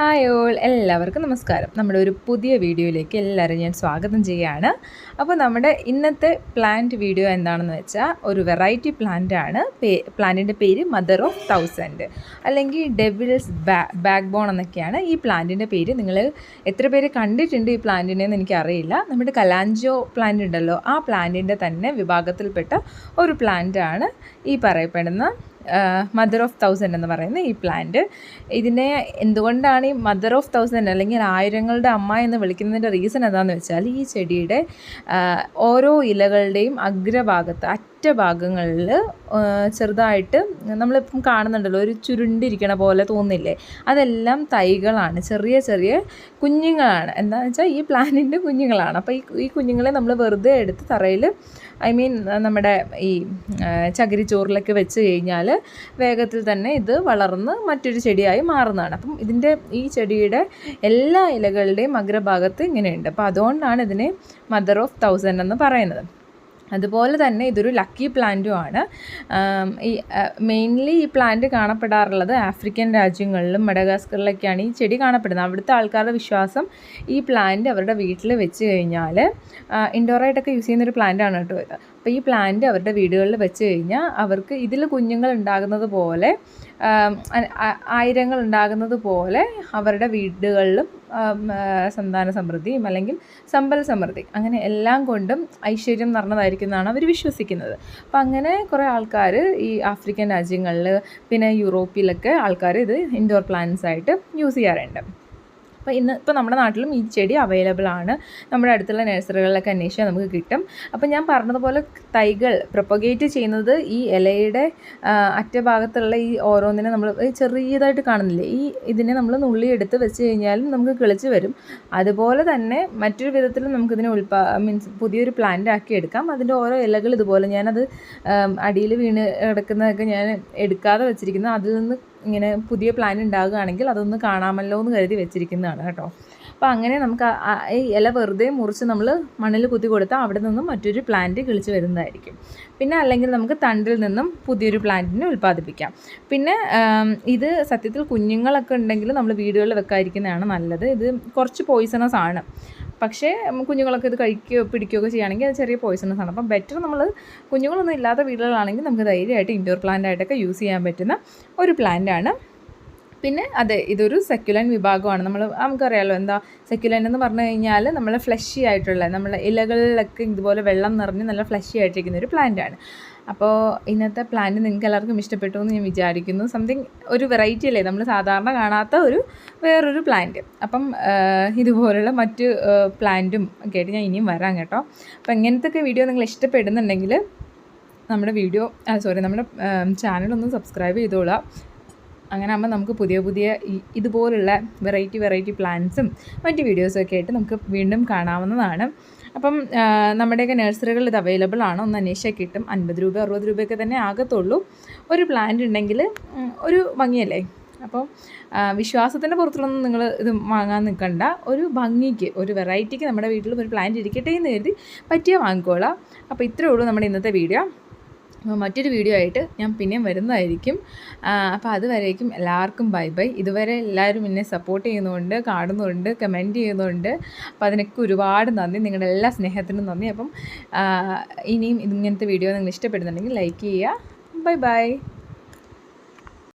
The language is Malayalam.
ഹായ് ഓൾ എല്ലാവർക്കും നമസ്കാരം. നമ്മുടെ ഒരു പുതിയ വീഡിയോയിലേക്ക് എല്ലാവരും ഞാൻ സ്വാഗതം ചെയ്യുകയാണ്. അപ്പോൾ നമ്മുടെ ഇന്നത്തെ പ്ലാന്റ് വീഡിയോ എന്താണെന്ന് വെച്ചാൽ ഒരു വെറൈറ്റി പ്ലാന്റ് ആണ്. പ്ലാന്റിന്റെ പേര് മദർ ഓഫ് തൗസൻഡ് അല്ലെങ്കിൽ ഡെവിൾസ് ബാക്ക് ബോൺ എന്നൊക്കെയാണ് ഈ പ്ലാന്റിന്റെ പേര്. നിങ്ങൾ എത്ര പേര് കണ്ടിട്ടുണ്ട് ഈ പ്ലാന്റിനെ എന്ന് എനിക്കറിയില്ല. നമ്മുടെ കലാഞ്ചോ പ്ലാന്റ് ഉണ്ടല്ലോ ആ പ്ലാന്റിന്റെ തന്നെ വിഭാഗത്തിൽപ്പെട്ട ഒരു പ്ലാന്റ് ആണ് ഈ പറയപ്പെടുന്ന മദർ ഓഫ് തൗസൻഡ് എന്ന് പറയുന്ന ഈ പ്ലാന്റ് ഇതിനെ എന്തുകൊണ്ടാണ് ഈ മദർ ഓഫ് തൗസൻഡ് അല്ലെങ്കിൽ ആയിരങ്ങളുടെ അമ്മ എന്ന് വിളിക്കുന്നതിന്റെ റീസൺ എന്താണെന്ന് വെച്ചാൽ ഈ ചെടിയുടെ ഓരോ ഇലകളുടെയും അഗ്രഭാഗത്ത് അറ്റ ഭാഗങ്ങളിൽ ചെറുതായിട്ട് നമ്മളിപ്പം കാണുന്നുണ്ടല്ലോ ഒരു ചുരുണ്ടിരിക്കണ പോലെ തോന്നില്ലേ? അതെല്ലാം തൈകളാണ് ചെറിയ ചെറിയ കുഞ്ഞുങ്ങളാണ്. എന്താണെന്ന് വെച്ചാൽ ഈ പ്ലാന്റിന്റെ കുഞ്ഞുങ്ങളാണ്. അപ്പോൾ ഈ ഈ കുഞ്ഞുങ്ങളെ നമ്മൾ വെറുതെ എടുത്ത് തറയിൽ ഐ മീൻ നമ്മുടെ ഈ ചകിരിച്ചോറിലൊക്കെ വെച്ച് കഴിഞ്ഞാൽ വേഗത്തിൽ തന്നെ ഇത് വളർന്ന് മറ്റൊരു ചെടിയായി മാറുന്നതാണ്. അപ്പം ഇതിന്റെ ഈ ചെടിയുടെ എല്ലാ ഇലകളുടെയും അഗ്രഭാഗത്ത് ഇങ്ങനെയുണ്ട്. അപ്പോൾ അതുകൊണ്ടാണ് ഇതിനെ മദർ ഓഫ് തൗസൻഡ് എന്ന് പറയുന്നത്. അതുപോലെ തന്നെ ഇതൊരു ലക്കി പ്ലാന്റും ആണ്. ഈ മെയിൻലി ഈ പ്ലാന്റ് കാണപ്പെടാറുള്ളത് ആഫ്രിക്കൻ രാജ്യങ്ങളിലും മഡഗാസ്കറിലൊക്കെയാണ് ഈ ചെടി കാണപ്പെടുന്നത്. അവിടുത്തെ ആൾക്കാരുടെ വിശ്വാസം ഈ പ്ലാന്റ് അവരുടെ വീട്ടിൽ വെച്ച് കഴിഞ്ഞാൽ ഇൻഡോറായിട്ടൊക്കെ യൂസ് ചെയ്യുന്നൊരു പ്ലാന്റ് ആണ് കേട്ടോ ഇത്. അപ്പോൾ ഈ പ്ലാന്റ് അവരുടെ വീടുകളിൽ വെച്ച് കഴിഞ്ഞാൽ അവർക്ക് ഇതിൽ കുഞ്ഞുങ്ങൾ ഉണ്ടാകുന്നത് പോലെ ആയിരങ്ങൾ ഉണ്ടാകുന്നത് പോലെ അവരുടെ വീടുകളിലും സന്താന സമൃദ്ധിയും അല്ലെങ്കിൽ സമ്പൽ സമൃദ്ധി അങ്ങനെ എല്ലാം കൊണ്ടും ഐശ്വര്യം നടന്നതായിരിക്കും എന്നാണ് അവർ വിശ്വസിക്കുന്നത്. അപ്പം അങ്ങനെ കുറേ ആൾക്കാർ ഈ ആഫ്രിക്കൻ രാജ്യങ്ങളിൽ പിന്നെ യൂറോപ്പിലൊക്കെ ആൾക്കാർ ഇത് ഇൻഡോർ പ്ലാന്റ്സ് ആയിട്ട് യൂസ് ചെയ്യാറുണ്ട്. അപ്പോൾ ഇന്ന് ഇപ്പോൾ നമ്മുടെ നാട്ടിലും ഈ ചെടി അവൈലബിൾ ആണ്. നമ്മുടെ അടുത്തുള്ള നഴ്സറികളിലൊക്കെ അന്വേഷിച്ചാൽ നമുക്ക് കിട്ടും. അപ്പോൾ ഞാൻ പറഞ്ഞതുപോലെ തൈകൾ പ്രൊപ്പഗേറ്റ് ചെയ്യുന്നത് ഈ ഇലയുടെ അറ്റ അറ്റഭാഗത്തുള്ള ഈ ഓരോന്നിനെ നമ്മൾ ചെറിയതായിട്ട് കാണുന്നില്ലേ? ഈ ഇതിനെ നമ്മൾ നുള്ളിയെടുത്ത് വെച്ച് കഴിഞ്ഞാലും നമുക്ക് കിളിച്ച് വരും. അതുപോലെ തന്നെ മറ്റൊരു വിധത്തിലും നമുക്കിതിനെ ഉൽപാ മീൻസ് പുതിയൊരു പ്ലാന്റ് ആക്കി എടുക്കാം. അതിന്റെ ഓരോ ഇലകൾ ഇതുപോലെ ഞാനത് അടിയിൽ വീണ് കിടക്കുന്നതൊക്കെ ഞാൻ എടുക്കാതെ വെച്ചിരിക്കുന്നത് അതിൽ നിന്ന് ഇങ്ങനെ പുതിയ പ്ലാൻ ഉണ്ടാകുകയാണെങ്കിൽ അതൊന്ന് കാണാമല്ലോ എന്ന് കരുതി വെച്ചിരിക്കുന്നതാണ് കേട്ടോ. അപ്പോൾ അങ്ങനെ നമുക്ക് ഈ ഇല വെറുതെ മുറിച്ച് നമ്മൾ മണ്ണിൽ കുത്തി കൊടുത്താൽ അവിടെ നിന്നും മറ്റൊരു പ്ലാന്റ് കിളിച്ച് വരുന്നതായിരിക്കും. പിന്നെ അല്ലെങ്കിൽ നമുക്ക് തണ്ടിൽ നിന്നും പുതിയൊരു പ്ലാന്റിനെ ഉൽപ്പാദിപ്പിക്കാം. പിന്നെ ഇത് സത്യത്തിൽ കുഞ്ഞുങ്ങളൊക്കെ ഉണ്ടെങ്കിൽ നമ്മൾ വീടുകളിൽ വെക്കാതിരിക്കുന്നതാണ് നല്ലത്. ഇത് കുറച്ച് പോയിസണസ് ആണ്. പക്ഷേ കുഞ്ഞുങ്ങളൊക്കെ ഇത് കഴിക്കുകയോ പിടിക്കുകയൊക്കെ ചെയ്യുകയാണെങ്കിൽ അത് ചെറിയ പോയിസണസ് ആണ്. അപ്പം ബെറ്റർ നമ്മൾ കുഞ്ഞുങ്ങളൊന്നും ഇല്ലാത്ത വീടുകളാണെങ്കിൽ നമുക്ക് ധൈര്യമായിട്ട് ഇൻഡോർ പ്ലാന്റ് ആയിട്ടൊക്കെ യൂസ് ചെയ്യാൻ പറ്റുന്ന ഒരു പ്ലാന്റ് ആണ്. പിന്നെ അതെ ഇതൊരു സെക്യുലൻ വിഭാഗമാണ്. നമ്മൾ നമുക്കറിയാലോ എന്താ സെക്യുലൻ എന്ന് പറഞ്ഞു കഴിഞ്ഞാൽ നമ്മൾ ഫ്ലഷി ആയിട്ടുള്ള നമ്മളെ ഇലകളിലൊക്കെ ഇതുപോലെ വെള്ളം നിറഞ്ഞ് നല്ല ഫ്ലഷി ആയിട്ടിരിക്കുന്ന ഒരു പ്ലാന്റ് ആണ്. അപ്പോൾ ഇന്നത്തെ പ്ലാന്റ് നിങ്ങൾക്ക് എല്ലാവർക്കും ഇഷ്ടപ്പെട്ടു എന്ന് ഞാൻ വിചാരിക്കുന്നു. സംതിങ് ഒരു വെറൈറ്റി അല്ലേ? നമ്മൾ സാധാരണ കാണാത്ത ഒരു വേറൊരു പ്ലാന്റ് അപ്പം ഇതുപോലുള്ള മറ്റ് പ്ലാന്റും ഒക്കെ ആയിട്ട് ഞാൻ ഇനിയും വരാം കേട്ടോ. അപ്പോൾ ഇങ്ങനത്തെ വീഡിയോ നിങ്ങൾ ഇഷ്ടപ്പെടുന്നുണ്ടെങ്കിൽ നമ്മുടെ വീഡിയോ സോറി നമ്മുടെ ചാനലൊന്ന് സബ്സ്ക്രൈബ് ചെയ്തോളാം അങ്ങനെ ആകുമ്പോൾ നമുക്ക് പുതിയ പുതിയ ഇതുപോലുള്ള വെറൈറ്റി വെറൈറ്റി പ്ലാൻസും മറ്റ് വീഡിയോസും ഒക്കെ ആയിട്ട് നമുക്ക് വീണ്ടും കാണാവുന്നതാണ്. അപ്പം നമ്മുടെയൊക്കെ നഴ്സറികളിൽ ഇത് അവൈലബിൾ ആണ്. ഒന്ന് അന്വേഷിച്ചാൽ കിട്ടും. അൻപത് രൂപ അറുപത് രൂപയൊക്കെ തന്നെ ആകത്തുള്ളൂ. ഒരു പ്ലാന്റ് ഉണ്ടെങ്കിൽ ഒരു ഭംഗിയല്ലേ? അപ്പോൾ വിശ്വാസത്തിന്റെ പുറത്തുള്ളൊന്നും നിങ്ങൾ ഇത് വാങ്ങാൻ നിൽക്കണ്ട. ഒരു ഭംഗിക്ക് ഒരു വെറൈറ്റിക്ക് നമ്മുടെ വീട്ടിലും ഒരു പ്ലാന്റ് ഇരിക്കട്ടെ എന്ന് കരുതി പറ്റിയ വാങ്ങിക്കോളാം. അപ്പോൾ ഇത്രയേ ഉള്ളൂ നമ്മുടെ ഇന്നത്തെ വീഡിയോ. മറ്റൊരു വീഡിയോ ആയിട്ട് ഞാൻ പിന്നെയും വരുന്നതായിരിക്കും. അപ്പോൾ അതുവരേക്കും എല്ലാവർക്കും ബൈ ബൈ. ഇതുവരെ എല്ലാവരും എന്നെ സപ്പോർട്ട് ചെയ്യുന്നുണ്ട് കാണുന്നുണ്ട് കമന്റ് ചെയ്യുന്നുണ്ട്. അപ്പോൾ അതിനൊക്കെ ഒരുപാട് നന്ദി നിങ്ങളുടെ എല്ലാ സ്നേഹത്തിനും നന്ദി. അപ്പം ഇനിയും ഇങ്ങനത്തെ വീഡിയോ നിങ്ങൾ ഇഷ്ടപ്പെടുന്നുണ്ടെങ്കിൽ ലൈക്ക് ചെയ്യുക. Bye bye.